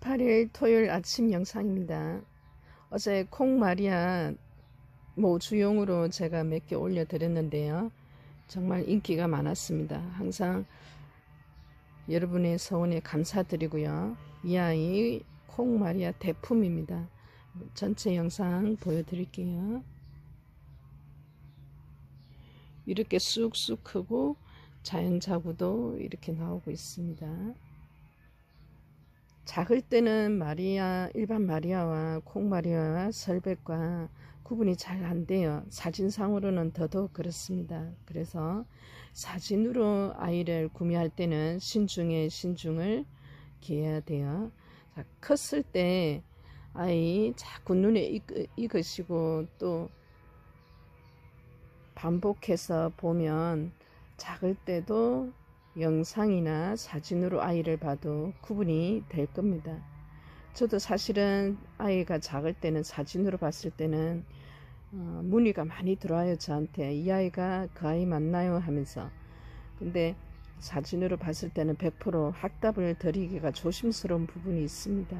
(18일) 토요일 아침 영상입니다. 어제 콩마리아 모주용으로 제가 몇 개 올려드렸는데요. 정말 인기가 많았습니다. 항상 여러분의 서운에 감사드리고요. 이 아이 콩마리아 대품입니다 전체 영상 보여드릴게요 이렇게 쑥쑥 크고 자연자구도 이렇게 나오고 있습니다 작을 때는 마리아 일반 마리아와 콩마리아와 설백과 구분이 잘 안 돼요. 사진상으로는 더더욱 그렇습니다. 그래서 사진으로 아이를 구매할 때는 신중에 신중을 기해야 돼요. 자, 컸을 때 아이 자꾸 눈에 익, 익으시고 또 반복해서 보면 작을 때도 영상이나 사진으로 아이를 봐도 구분이 될 겁니다. 저도 사실은 아이가 작을 때는 사진으로 봤을 때는 어, 문의가 많이 들어와요 저한테 이 아이가 그 아이 맞나요? 하면서. 근데 사진으로 봤을 때는 100% 확답을 드리기가 조심스러운 부분이 있습니다.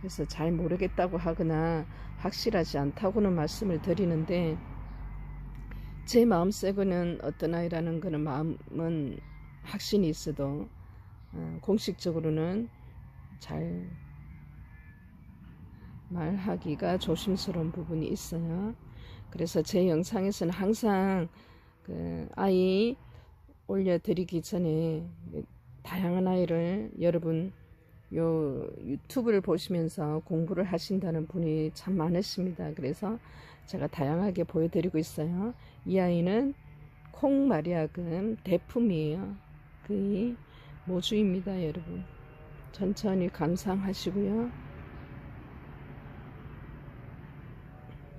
그래서 잘 모르겠다고 하거나 확실하지 않다고는 말씀을 드리는데 제 마음속에는 어떤 아이라는 거는 마음은 확신이 있어도 어, 공식적으로는 잘 말하기가 조심스러운 부분이 있어요. 그래서 제 영상에서는 항상 그 아이 올려드리기 전에 다양한 아이를 여러분 요 유튜브를 보시면서 공부를 하신다는 분이 참 많으십니다. 그래서 제가 다양하게 보여드리고 있어요. 이 아이는 콩마리아금 대품이에요. 거의 모주입니다 여러분 천천히 감상하시고요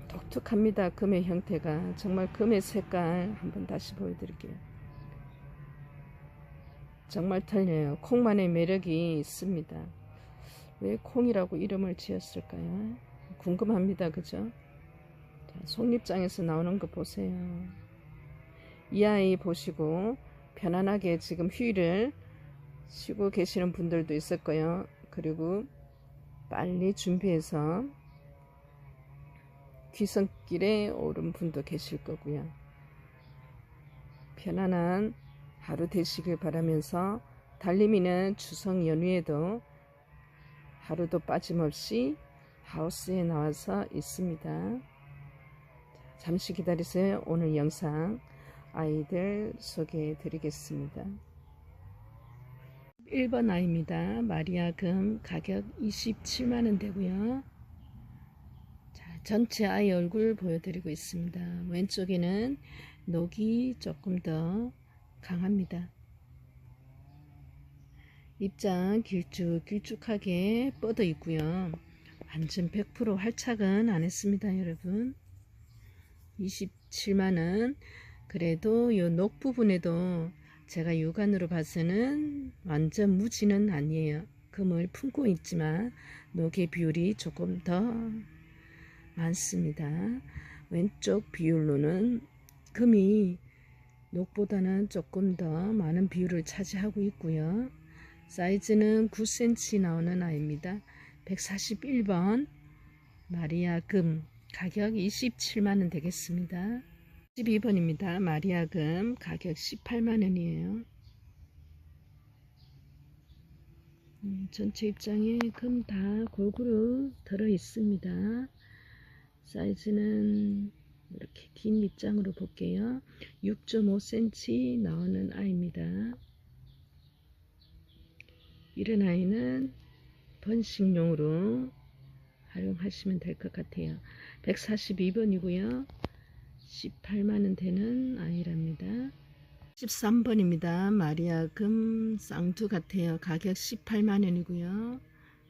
독특합니다 금의 형태가 정말 금의 색깔 한번 다시 보여드릴게요 정말 틀려요. 콩만의 매력이 있습니다. 왜 콩이라고 이름을 지었을까요? 궁금합니다. 그죠? 자, 속립장에서 나오는 거 보세요. 이 아이 보시고 편안하게 지금 휴일을 쉬고 계시는 분들도 있을 거예요. 그리고 빨리 준비해서 귀성길에 오른 분도 계실 거고요. 편안한 하루 되시길 바라면서 달림이는 추석 연휴에도 하루도 빠짐없이 하우스에 나와서 있습니다. 잠시 기다리세요. 오늘 영상 아이들 소개해 드리겠습니다. 1번 아이입니다. 마리아 금 가격 27만원 되고요. 자, 전체 아이 얼굴 보여드리고 있습니다. 왼쪽에는 녹이 조금 더 강합니다. 입장 길쭉 길쭉하게 뻗어 있고요. 완전 100% 활착은 안 했습니다. 여러분 27만원 그래도 요녹 부분에도 제가 육안으로 봐서는 완전 무지는 아니에요. 금을 품고 있지만 녹의 비율이 조금 더 많습니다. 왼쪽 비율로는 금이 녹보다는 조금 더 많은 비율을 차지하고 있고요. 사이즈는 9cm 나오는 아이입니다. 141번 마리아 금 가격 27만원 되겠습니다. 12번입니다. 마리아 금 가격 18만원이에요. 음, 전체 입장에 금 다 골고루 들어 있습니다. 사이즈는 이렇게 긴 입장으로 볼게요. 6.5cm 나오는 아이입니다. 이런 아이는 번식용으로 활용하시면 될 것 같아요. 142번이고요. 18만원 되는 아이랍니다. 13번입니다. 마리아 금 쌍두 같아요. 가격 18만원이고요.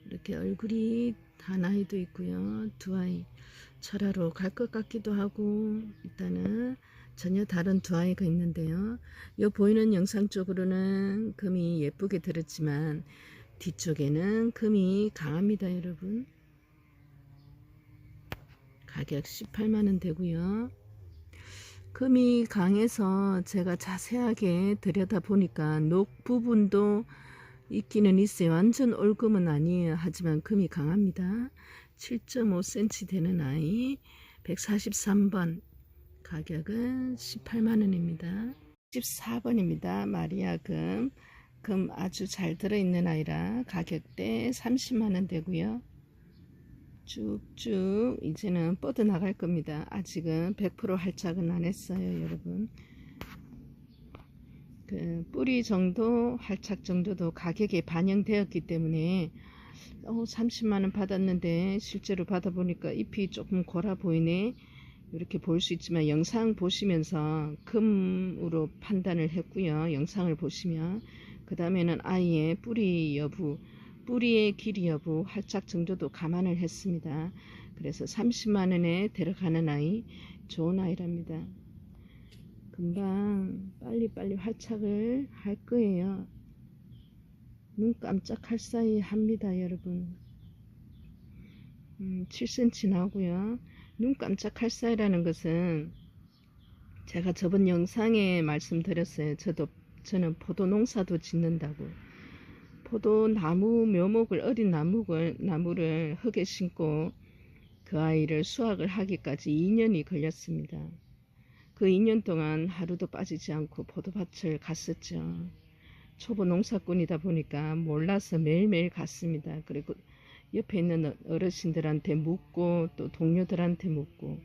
이렇게 얼굴이 한 아이도 있고요. 두 아이 철화로 갈 것 같기도 하고 일단은 전혀 다른 두 아이가 있는데요. 이 보이는 영상 쪽으로는 금이 예쁘게 들었지만 뒤쪽에는 금이 강합니다. 여러분. 가격 18만원 되고요. 금이 강해서 제가 자세하게 들여다 보니까 녹 부분도 있기는 있어요. 완전 올금은 아니에요. 하지만 금이 강합니다. 7.5cm 되는 아이 143번 가격은 18만원입니다. 14번입니다. 마리아금 금 아주 잘 들어있는 아이라 가격대 30만원 되고요. 쭉쭉 이제는 뻗어 나갈 겁니다. 아직은 100% 할착은 안 했어요, 여러분. 그 뿌리 정도, 할착 정도도 가격에 반영되었기 때문에 어, 30만 원 받았는데 실제로 받아보니까 잎이 조금 골아 보이네. 이렇게 볼 수 있지만 영상 보시면서 금으로 판단을 했고요. 영상을 보시면 그 다음에는 아이의 뿌리 여부, 뿌리의 길이 여부, 활착 정도도 감안을 했습니다. 그래서 30만 원에 데려가는 아이 좋은 아이랍니다. 금방 빨리빨리 활착을 할 거예요. 눈 깜짝할 사이 합니다, 여러분. 음, 7cm 나오고요. 눈 깜짝할 사이라는 것은 제가 저번 영상에 말씀드렸어요. 저도 저는 포도 농사도 짓는다고. 포도 나무 묘목을 어린 나무를 나무를 흙에 심고 그 아이를 수확을 하기까지 2년이 걸렸습니다. 그 2년 동안 하루도 빠지지 않고 포도밭을 갔었죠. 초보 농사꾼이다 보니까 몰라서 매일매일 갔습니다. 그리고 옆에 있는 어르신들한테 묻고 또 동료들한테 묻고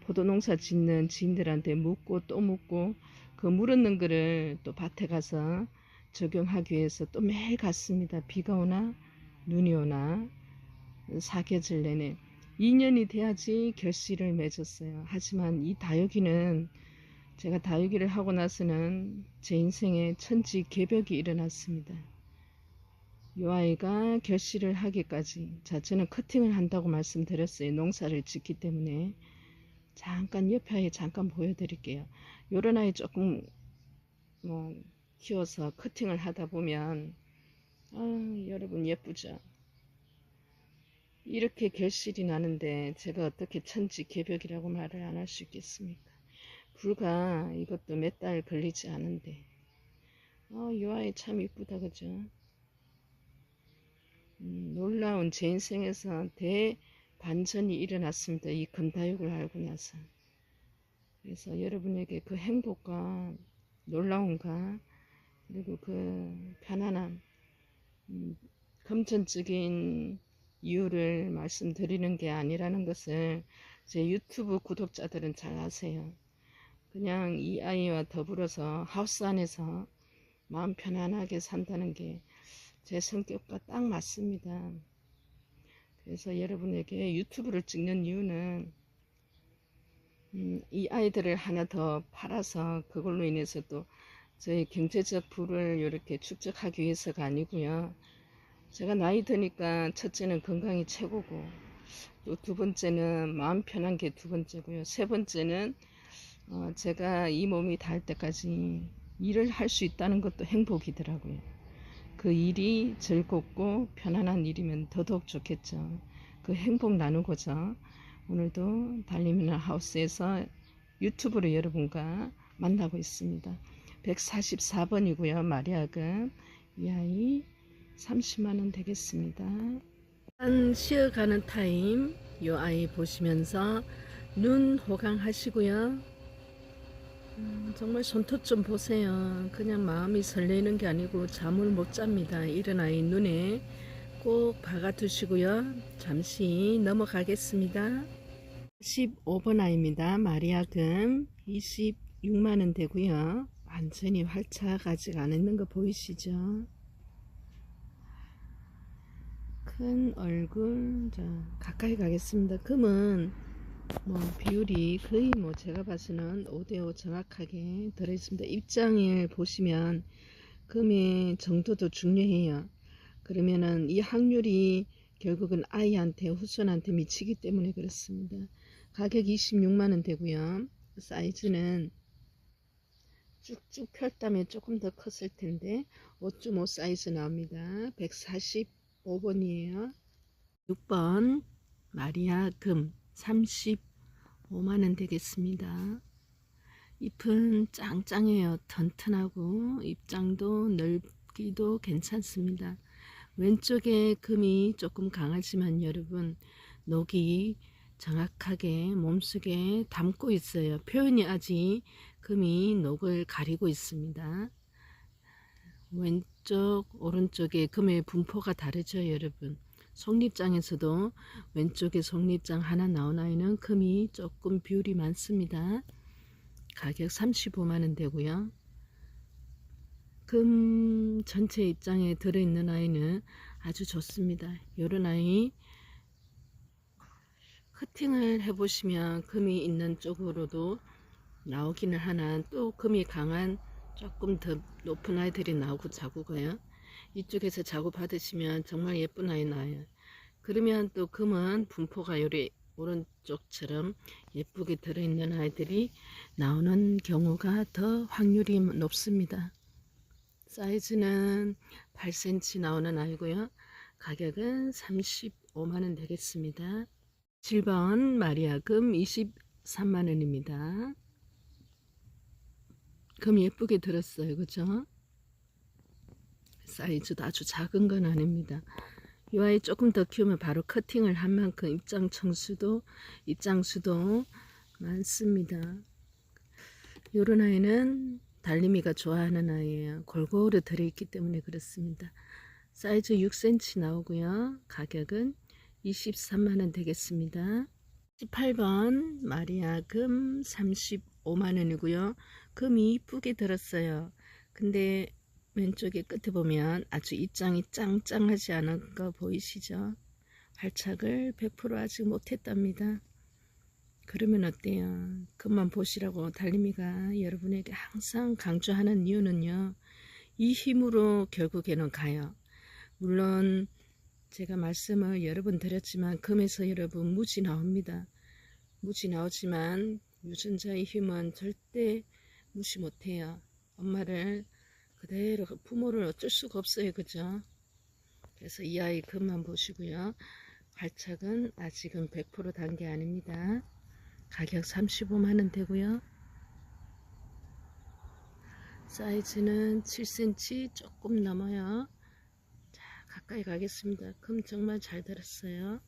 포도 농사 짓는 지인들한테 묻고 또 묻고 그 물었는 거를 또 밭에 가서 적용하기 위해서 또 매일 갔습니다. 비가 오나 눈이 오나 사계절 내내 2년이 돼야지 결실을 맺었어요. 하지만 이 다육이는 제가 다육이를 하고 나서는 제 인생에 천지 개벽이 일어났습니다. 이 아이가 결실을 하기까지 자 저는 커팅을 한다고 말씀드렸어요. 농사를 짓기 때문에 잠깐 옆에 아이 잠깐 보여드릴게요. 요런 아이 조금 뭐 키워서 커팅을 하다 보면 아 여러분 예쁘죠? 이렇게 결실이 나는데 제가 어떻게 천지 개벽이라고 말을 안 할 수 있겠습니까? 불과 이것도 몇 달 걸리지 않은데 어, 이 아이 참 이쁘다 그죠? 음, 놀라운 제 인생에서 대반전이 일어났습니다. 이 금다육을 알고 나서 그래서 여러분에게 그 행복과 놀라움과 그리고 그 편안함 음, 금전적인 이유를 말씀드리는 게 아니라는 것을 제 유튜브 구독자들은 잘 아세요. 그냥 이 아이와 더불어서 하우스 안에서 마음 편안하게 산다는 게 제 성격과 딱 맞습니다. 그래서 여러분에게 유튜브를 찍는 이유는 음, 이 아이들을 하나 더 팔아서 그걸로 인해서 또 저희 경제적 부를 이렇게 축적하기 위해서가 아니고요. 제가 나이 드니까 첫째는 건강이 최고고 또 두 번째는 마음 편한 게 두 번째고요. 세 번째는 어, 제가 이 몸이 닿을 때까지 일을 할 수 있다는 것도 행복이더라고요. 그 일이 즐겁고 편안한 일이면 더더욱 좋겠죠. 그 행복 나누고자 오늘도 달리미나 하우스에서 유튜브로 여러분과 만나고 있습니다. 144번이고요. 마리아금 이 아이 30만원 되겠습니다. 한 쉬어가는 타임 이 아이 보시면서 눈 호강하시고요. 음, 정말 손톱 좀 보세요. 그냥 마음이 설레는 게 아니고 잠을 못 잡니다. 이런 아이 눈에 꼭 박아두시고요. 잠시 넘어가겠습니다. 15번 아이입니다. 마리아금 26만원 되고요. 완전히 활착 아직 안 했는 거 보이시죠? 큰 얼굴 자 가까이 가겠습니다. 금은 뭐 비율이 거의 뭐 제가 봐서는 5대5 정확하게 들어있습니다. 입장을 보시면 금의 정도도 중요해요. 그러면은 이 확률이 결국은 아이한테 후손한테 미치기 때문에 그렇습니다. 가격 26만원 되고요. 사이즈는 쭉쭉 펼다면 조금 더 컸을 텐데 5.5 사이즈 나옵니다. 145번이에요. 6번 마리아 금 30 5만원 되겠습니다. 잎은 짱짱해요. 튼튼하고 입장도 넓기도 괜찮습니다. 왼쪽에 금이 조금 강하지만 여러분 녹이 정확하게 몸속에 담고 있어요. 표현이 아직 금이 녹을 가리고 있습니다. 왼쪽 오른쪽에 금의 분포가 다르죠 여러분. 속립장에서도 왼쪽에 속립장 하나 나온 아이는 금이 조금 비율이 많습니다. 가격 35만원 되고요. 금 전체 입장에 들어있는 아이는 아주 좋습니다. 요런 아이 커팅을 해보시면 금이 있는 쪽으로도 나오기는 하나 또 금이 강한 조금 더 높은 아이들이 나오고 자구가요. 이쪽에서 자구 받으시면 정말 예쁜 아이 나요. 그러면 또 금은 분포가 요리 오른쪽처럼 예쁘게 들어있는 아이들이 나오는 경우가 더 확률이 높습니다. 사이즈는 8cm 나오는 아이고요. 가격은 35만원 되겠습니다. 7번 마리아금 23만원입니다. 금 예쁘게 들었어요. 그죠? 사이즈도 아주 작은 건 아닙니다. 이 아이 조금 더 키우면 바로 커팅을 한 만큼 입장 청수도 입장 수도 많습니다. 요런 아이는 달림이가 좋아하는 아이예요. 골고루 들어있기 때문에 그렇습니다. 사이즈 6cm 나오고요. 가격은 23만원 되겠습니다. 18번 마리아 금 35만원이고요. 금이 이쁘게 들었어요. 근데 왼쪽에 끝에 보면 아주 입장이 짱짱하지 않은 거 보이시죠? 발착을 100% 아직 못했답니다. 그러면 어때요? 그만 보시라고 달림이가 여러분에게 항상 강조하는 이유는요. 이 힘으로 결국에는 가요. 물론 제가 말씀을 여러 번 드렸지만 금에서 여러분 무지 나옵니다. 무지 나오지만 유전자의 힘은 절대 무시 못해요. 엄마를 그대로 부모를 어쩔 수가 없어요. 그죠? 그래서 이 아이 금만 보시고요. 발착은 아직은 100% 단계 아닙니다. 가격 35만원 되고요. 사이즈는 7cm 조금 넘어요. 자, 가까이 가겠습니다. 금 정말 잘 들었어요.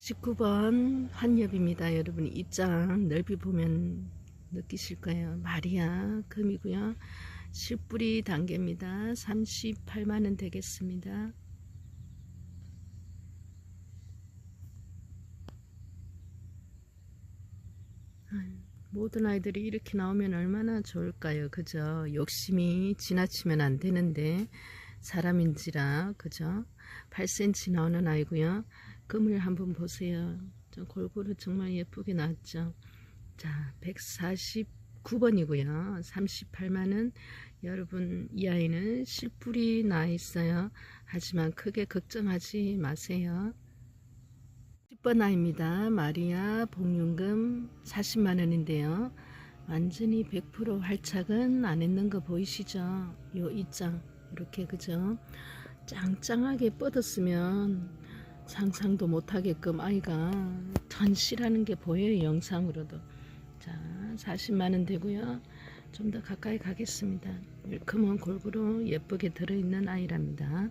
19번 환엽입니다. 여러분 입장 넓이 보면 느끼실 거예요. 마리아 금이고요. 실뿌리 단계입니다. 38만원 되겠습니다. 모든 아이들이 이렇게 나오면 얼마나 좋을까요? 그죠? 욕심이 지나치면 안 되는데 사람인지라 그죠? 8cm 나오는 아이고요. 금을 한번 보세요. 저 골고루 정말 예쁘게 나왔죠. 자, 149번이고요. 38만원. 여러분, 이 아이는 실뿔이 나 있어요. 하지만 크게 걱정하지 마세요. 10번 아이입니다. 마리아 복륜금 40만원인데요. 완전히 100% 활착은 안 했는 거 보이시죠? 요 입장. 이렇게, 그죠? 짱짱하게 뻗었으면 상상도 못하게끔 아이가 턴실하는 게 보여요. 영상으로도. 자, 40만원 되고요. 좀 더 가까이 가겠습니다. 일금은 골고루 예쁘게 들어있는 아이랍니다.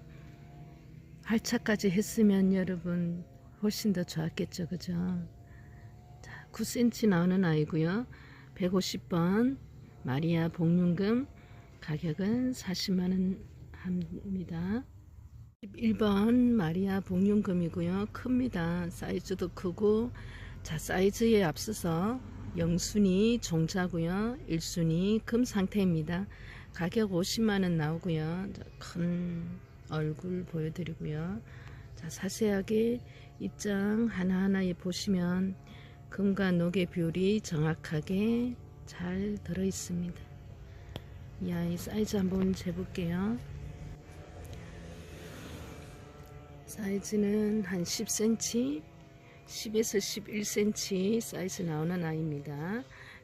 할차까지 했으면 여러분 훨씬 더 좋았겠죠. 그죠? 자, 9cm 나오는 아이고요. 150번 마리아 복륜금 가격은 40만원 합니다. 11번 마리아 복륜금이고요. 큽니다. 사이즈도 크고 자 사이즈에 앞서서 영순이 종자고요. 1순위 금 상태입니다. 가격 50만원 나오고요. 큰 얼굴 보여드리고요. 자 자세하게 입장 하나하나에 보시면 금과 녹의 비율이 정확하게 잘 들어 있습니다. 이 아이 사이즈 한번 재볼게요. 사이즈는 한 10cm 10에서 11cm 사이즈 나오는 아이입니다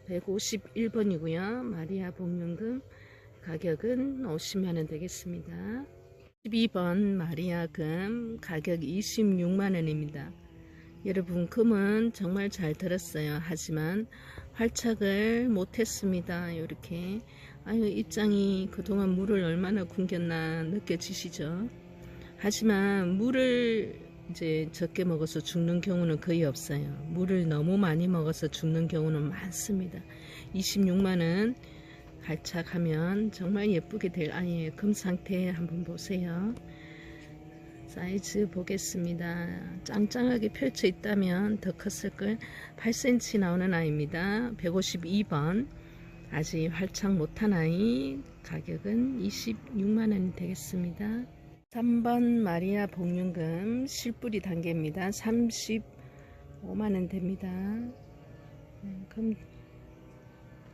151번이고요 마리아 복륜금 가격은 50만원 되겠습니다 12번 마리아금 가격 26만원입니다 여러분 금은 정말 잘 들었어요. 하지만 활착을 못했습니다. 이렇게 아유 입장이 그동안 물을 얼마나 굶겼나 느껴지시죠? 하지만 물을 이제 적게 먹어서 죽는 경우는 거의 없어요. 물을 너무 많이 먹어서 죽는 경우는 많습니다. 26만원 활착하면 정말 예쁘게 될 아이예요. 금 상태 한번 보세요. 사이즈 보겠습니다. 짱짱하게 펼쳐 있다면 더 컸을 걸 8cm 나오는 아이입니다. 152번 아직 활착 못한 아이 가격은 26만원이 되겠습니다. 3번 마리아 복륜금 실뿌리 단계입니다. 35만원 됩니다. 네, 금,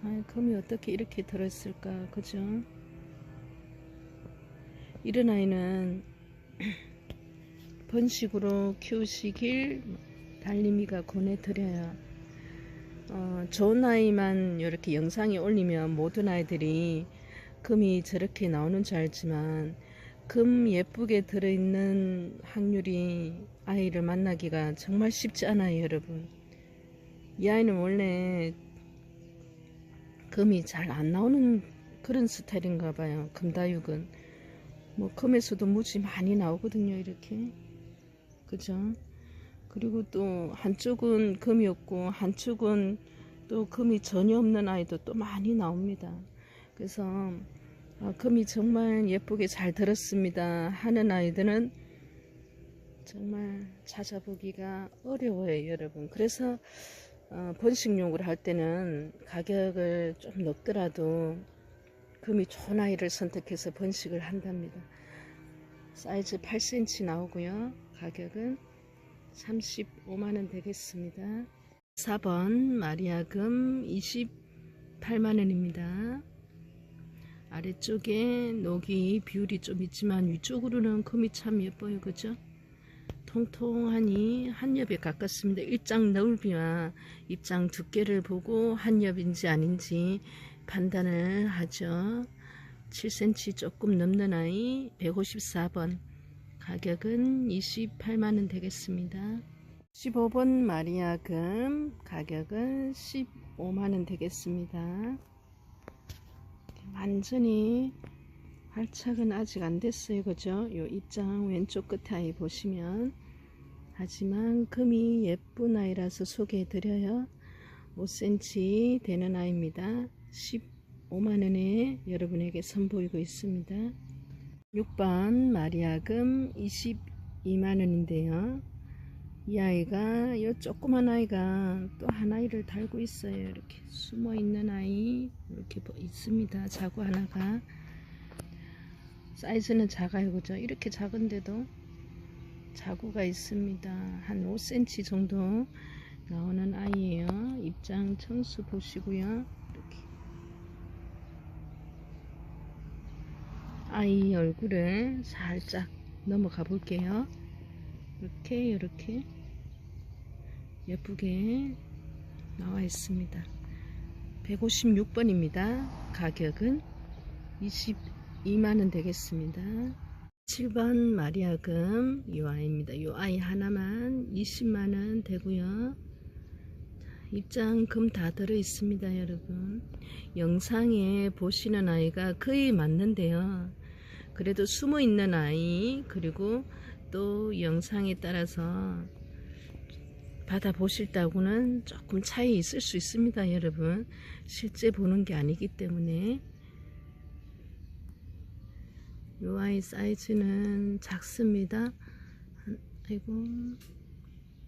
아, 금이 어떻게 이렇게 들었을까 그죠? 이런 아이는 번식으로 키우시길 달림이가 권해드려요. 어, 좋은 아이만 이렇게 영상에 올리면 모든 아이들이 금이 저렇게 나오는 줄 알지만 금 예쁘게 들어있는 확률이 아이를 만나기가 정말 쉽지 않아요 여러분. 이 아이는 원래 금이 잘 안 나오는 그런 스타일인가 봐요 금다육은. 뭐 금에서도 무지 많이 나오거든요 이렇게. 그죠? 그리고 또 한쪽은 금이 없고 한쪽은 또 금이 전혀 없는 아이도 또 많이 나옵니다. 그래서 아, 금이 정말 예쁘게 잘 들었습니다 하는 아이들은 정말 찾아보기가 어려워요 여러분. 그래서 어, 번식용을 할 때는 가격을 좀 높더라도 금이 좋은 아이를 선택해서 번식을 한답니다. 사이즈 8cm 나오고요. 가격은 35만원 되겠습니다. 4번 마리아금 28만원입니다 아래쪽에 녹이 비율이 좀 있지만 위쪽으로는 금이 참 예뻐요. 그죠? 통통하니 한 엽에 가깝습니다. 일장 넓이와 입장 두께를 보고 한 엽인지 아닌지 판단을 하죠. 7cm 조금 넘는 아이 154번. 가격은 28만원 되겠습니다. 15번 마리아금 가격은 15만원 되겠습니다 완전히 활착은 아직 안 됐어요. 그죠? 요 입장 왼쪽 끝에 아이 보시면. 하지만 금이 예쁜 아이라서 소개해 드려요. 5cm 되는 아이입니다. 15만원에 여러분에게 선보이고 있습니다. 6번 마리아금 22만원인데요 이 아이가 이 조그만 아이가 또한 아이를 달고 있어요. 이렇게 숨어 있는 아이 이렇게 뭐 있습니다. 자구 하나가. 사이즈는 작아요. 그죠? 이렇게 작은데도 자구가 있습니다. 한 5cm 정도 나오는 아이예요. 입장 청수 보시고요. 이렇게. 아이 얼굴을 살짝 넘어가 볼게요. 이렇게 이렇게 예쁘게 나와 있습니다. 156번입니다. 가격은 22만원 되겠습니다. 7번 마리아금 이 아이입니다. 이 아이 하나만 20만원 되고요. 입장 금 다 들어 있습니다 여러분. 영상에 보시는 아이가 거의 맞는데요. 그래도 숨어 있는 아이 그리고 또 영상에 따라서 받아 보실 때하고는 조금 차이 있을 수 있습니다 여러분. 실제 보는 게 아니기 때문에. 이 아이 사이즈는 작습니다. 한, 아이고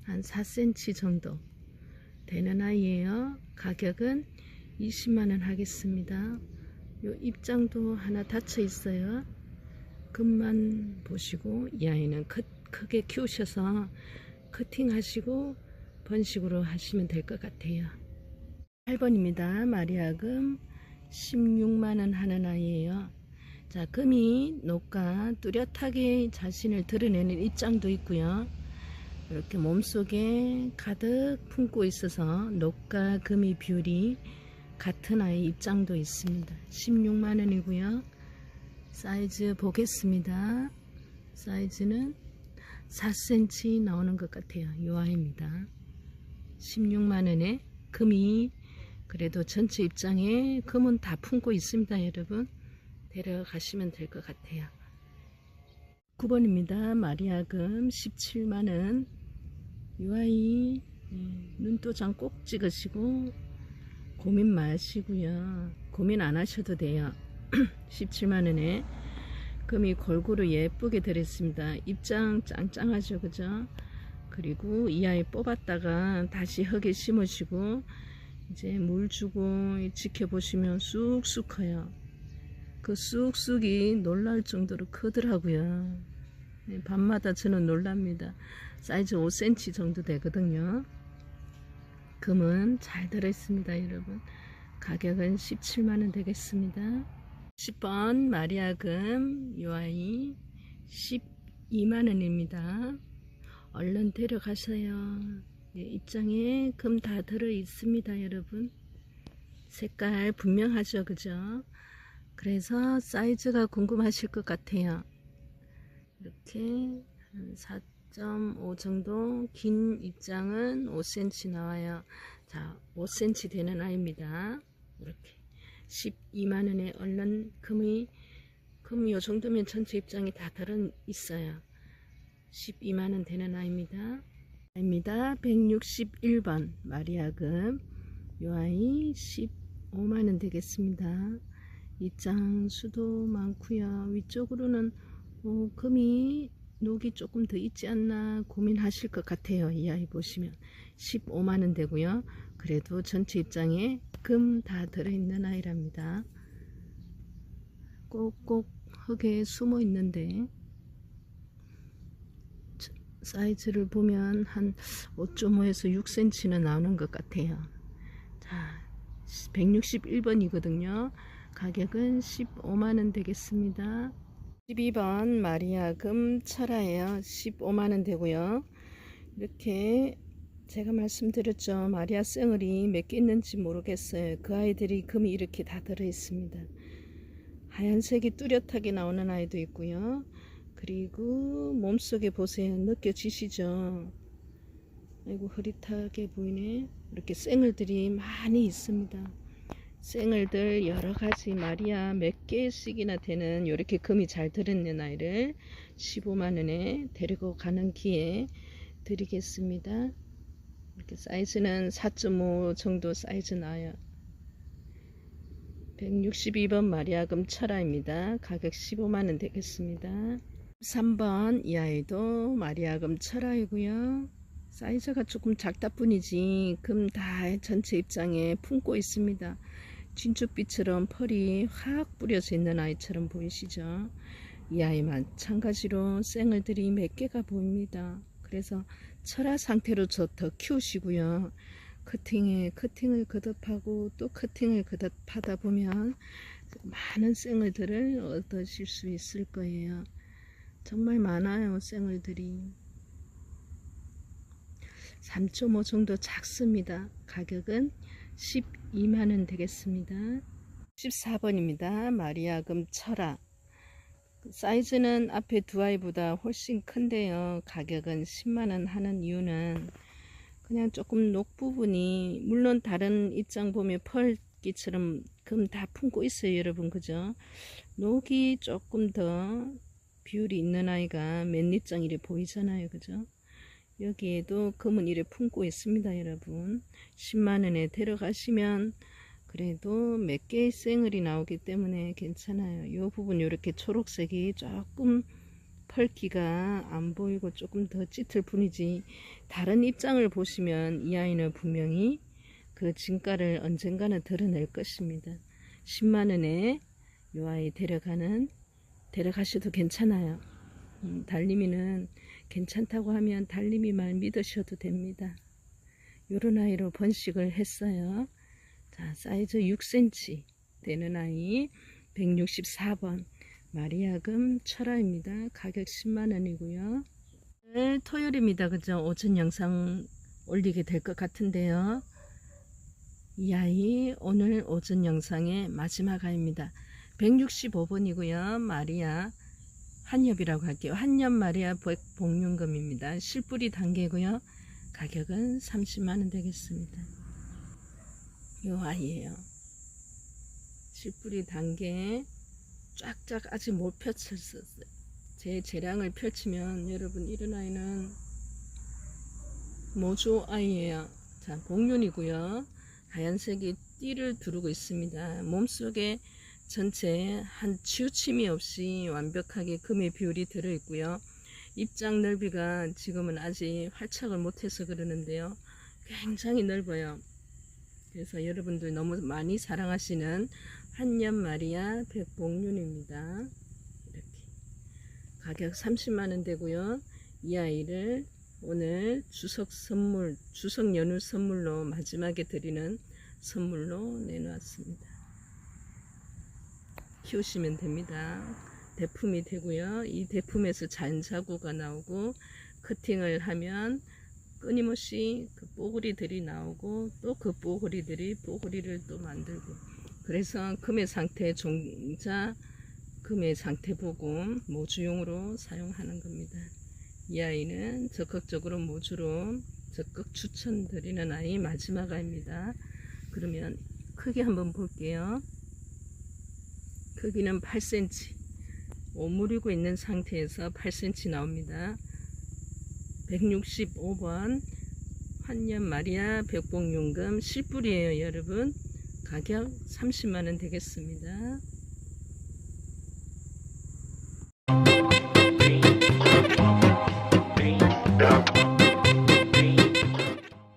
한 4cm 정도 되는 아이예요. 가격은 20만원 하겠습니다. 요 입장도 하나 닫혀 있어요. 금만 보시고 이 아이는 크, 크게 키우셔서 커팅 하시고 번식으로 하시면 될 것 같아요. 8번입니다. 마리아금. 16만원 하는 아이예요. 자 금이 녹가 뚜렷하게 자신을 드러내는 입장도 있고요. 이렇게 몸속에 가득 품고 있어서 녹과 금이 비율이 같은 아이 입장도 있습니다. 16만원이고요. 사이즈 보겠습니다. 사이즈는 4cm 나오는 것 같아요. 요 아이입니다. 16만원에 금이 그래도 전체 입장에 금은 다 품고 있습니다. 여러분 데려가시면 될 것 같아요. 9번입니다. 마리아금 17만원 요 아이 예, 눈도장 꼭 찍으시고 고민 마시고요. 고민 안 하셔도 돼요. 17만원에 금이 골고루 예쁘게 들어있습니다. 입장 짱짱하죠. 그죠? 그리고 이 아이 뽑았다가 다시 흙에 심으시고 이제 물 주고 지켜보시면 쑥쑥 커요. 그 쑥쑥이 놀랄 정도로 크더라고요. 네, 밤마다 저는 놀랍니다. 사이즈 5cm 정도 되거든요. 금은 잘 들어있습니다, 여러분. 가격은 17만원 되겠습니다. 10번 마리아금 요아이 12만원입니다. 얼른 데려가세요. 예, 입장에 금 다 들어 있습니다, 여러분. 색깔 분명하죠, 그죠? 그래서 사이즈가 궁금하실 것 같아요. 이렇게 한 4.5 정도 긴 입장은 5cm 나와요. 자, 5cm 되는 아이입니다. 이렇게 12만원에 얼른 금이 금 요 정도면 전체 입장이 다 들어 있어요. 12만원 되는 아이입니다. 아입니다. 161번 마리아금 요 아이 15만원 되겠습니다. 입장 수도 많고요. 위쪽으로는 어, 금이 녹이 조금 더 있지 않나 고민하실 것 같아요. 이 아이 보시면 15만원 되고요. 그래도 전체 입장에 금 다 들어있는 아이랍니다. 꼭꼭 흙에 숨어 있는데 사이즈를 보면 한 5.5에서 6cm는 나오는 것 같아요. 자, 161번이거든요. 가격은 15만원 되겠습니다. 12번 마리아금 철화예요. 15만원 되고요. 이렇게 제가 말씀드렸죠. 마리아 쌩얼이 몇 개 있는지 모르겠어요. 그 아이들이 금이 이렇게 다 들어있습니다. 하얀색이 뚜렷하게 나오는 아이도 있고요. 그리고 몸속에 보세요. 느껴지시죠? 아이고 흐릿하게 보이네. 이렇게 쌩얼들이 많이 있습니다. 쌩얼들 여러 가지 마리아 몇 개씩이나 되는 이렇게 금이 잘 들었는 아이를 15만원에 데리고 가는 기회 드리겠습니다. 이렇게 사이즈는 4.5 정도 사이즈 나요. 162번 마리아금 철화입니다. 가격 15만원 되겠습니다. 3번 이 아이도 마리아금 철화이고요. 사이즈가 조금 작다 뿐이지 금 다 전체 입장에 품고 있습니다. 진주빛처럼 펄이 확 뿌려져 있는 아이처럼 보이시죠? 이 아이 마찬가지로 쌩얼들이 몇 개가 보입니다. 그래서 철화 상태로 저 더 키우시고요. 커팅에 커팅을 거듭하고 또 커팅을 거듭하다 보면 많은 쌩얼들을 얻으실 수 있을 거예요. 정말 많아요, 쌩얼들이. 3.5 정도 작습니다. 가격은 12만원 되겠습니다. 14번입니다. 마리아금 철화. 사이즈는 앞에 두 아이보다 훨씬 큰데요. 가격은 10만원 하는 이유는 그냥 조금 녹 부분이 물론 다른 입장 보면 펄기처럼 금 다 품고 있어요. 여러분 그죠? 녹이 조금 더 비율이 있는 아이가 맨입장 이래 보이잖아요. 그죠? 여기에도 금은 이래 품고 있습니다. 여러분 10만원에 데려가시면 그래도 몇 개의 생얼이 나오기 때문에 괜찮아요. 이 부분 이렇게 초록색이 조금 펄기가 안 보이고 조금 더 짙을 뿐이지 다른 입장을 보시면 이 아이는 분명히 그 진가를 언젠가는 드러낼 것입니다. 10만원에 이 아이 데려가는 데려가셔도 괜찮아요. 음, 달림이는 괜찮다고 하면 달림이 말 믿으셔도 됩니다. 요런 아이로 번식을 했어요. 자, 사이즈 6cm 되는 아이 164번 마리아금 철화입니다. 가격 10만원이고요. 네, 토요일입니다. 그죠? 오전 영상 올리게 될 것 같은데요. 이 아이 오늘 오전 영상의 마지막 아이입니다. 165번이고요. 마리아 한엽이라고 할게요. 한엽 마리아 복륜금입니다. 실뿌리 단계고요. 가격은 30만원 되겠습니다. 요 아이예요. 실뿌리 단계 쫙쫙 아직 못 펼쳤어요. 제 재량을 펼치면 여러분 이런 아이는 모조 아이예요. 자, 복륜이고요. 하얀색이 띠를 두르고 있습니다. 몸속에 전체 한 치우침이 없이 완벽하게 금의 비율이 들어있고요. 입장 넓이가 지금은 아직 활착을 못해서 그러는데요. 굉장히 넓어요. 그래서 여러분들 너무 많이 사랑하시는 한년 마리아 백봉륜입니다. 이렇게 가격 30만원 되고요. 이 아이를 오늘 추석 선물, 추석 연휴 선물로 마지막에 드리는 선물로 내놓았습니다. 키우시면 됩니다. 대품이 되고요. 이 대품에서 잔자구가 나오고 커팅을 하면 끊임없이 그 뽀글이들이 나오고 또 그 뽀글이들이 뽀글이를 또 만들고 그래서 금의 상태 종자 금의 상태 보고 모주용으로 사용하는 겁니다. 이 아이는 적극적으로 모주로 적극 추천드리는 아이 마지막 아이입니다. 그러면 크기 한번 볼게요. 크기는 8cm. 오므리고 있는 상태에서 8cm 나옵니다. 165번 환년 마리아 벽봉용금 실뿌리에요 여러분. 가격 30만원 되겠습니다.